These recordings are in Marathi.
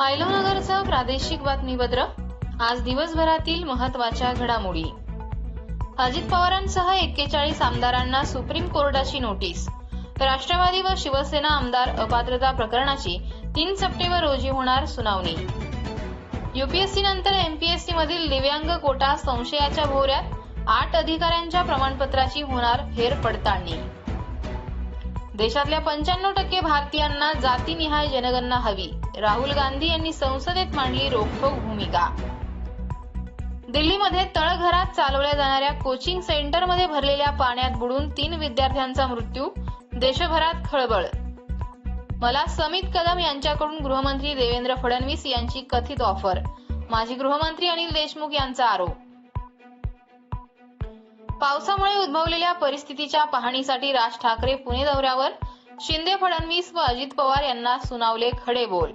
आयलोनगरचं प्रादेशिक बातमीपत्र आज दिवसभरातील महत्त्वाच्या घडामोडी. अजित पवारांसह एक्केचाळीस आमदारांना सुप्रीम कोर्टाची नोटीस. राष्ट्रवादी व शिवसेना आमदार अपात्रता प्रकरणाची तीन सप्टेंबर रोजी होणार सुनावणी. युपीएससी नंतर एमपीएससी मधील दिव्यांग कोटा संशयाच्या भोवऱ्यात आठ अधिकाऱ्यांच्या प्रमाणपत्राची होणार फेरपडताळणी देशातल्या पंच्याण्णव टक्के भारतीयांना जातीनिहाय जनगणना हवी. राहुल गांधी यांनी संसदेत मांडली रोखोक भूमिका. दिल्लीमध्ये तळघरात चालवल्या जाणाऱ्या कोचिंग सेंटरमध्ये भरलेल्या पाण्यात बुडून तीन विद्यार्थ्यांचा मृत्यू देशभरात खळबळ. मला समित कदम यांच्याकडून गृहमंत्री देवेंद्र फडणवीस यांची कथित ऑफर. माजी गृहमंत्री अनिल देशमुख यांचा आरोप. पावसामुळे उद्भवलेल्या परिस्थितीच्या पाहणीसाठी राज ठाकरे पुणे दौऱ्यावर. शिंदे फडणवीस व अजित पवार यांना सुनावले खडे बोल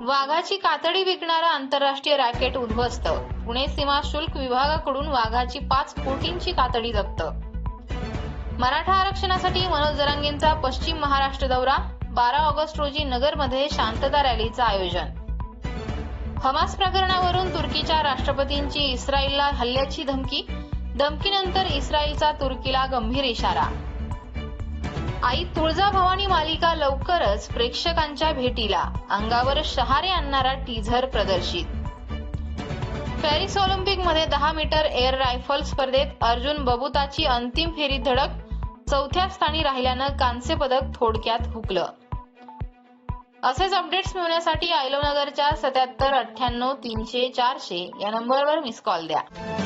वाघाची कातडी विकणारा आंतरराष्ट्रीय रॅकेट उद्ध्वस्त. पुणे सीमा शुल्क विभागाकडून वाघाची पाच कोटींची कातडी जप्त. मराठा आरक्षणासाठी मनोज जरांगेंचा पश्चिम महाराष्ट्र दौरा बारा ऑगस्ट रोजी नगरमध्ये शांतता रॅलीचं आयोजन. हमास प्रकरणावरून तुर्कीच्या राष्ट्रपतींची इस्रायलला हल्ल्याची धमकी धमकीनंतर इस्रायलचा तुर्कीला गंभीर इशारा. आई तुळजाभवानी मालिका लवकरच प्रेक्षकांच्या भेटीला. अंगावर शहारे आणणारा टीझर प्रदर्शित. पॅरिस ऑलिम्पिकमध्ये दहा मीटर एअर रायफल स्पर्धेत अर्जुन बबुताची अंतिम फेरीत धडक चौथ्या स्थानी राहिल्यानं कांस्य पदक थोडक्यात हुकलं. असेच अपडेट्स मिळवण्यासाठी आयलोनगरच्या सत्याहत्तर अठ्ठ्याण्णव तीनशे चारशे या नंबरवर मिस कॉल द्या.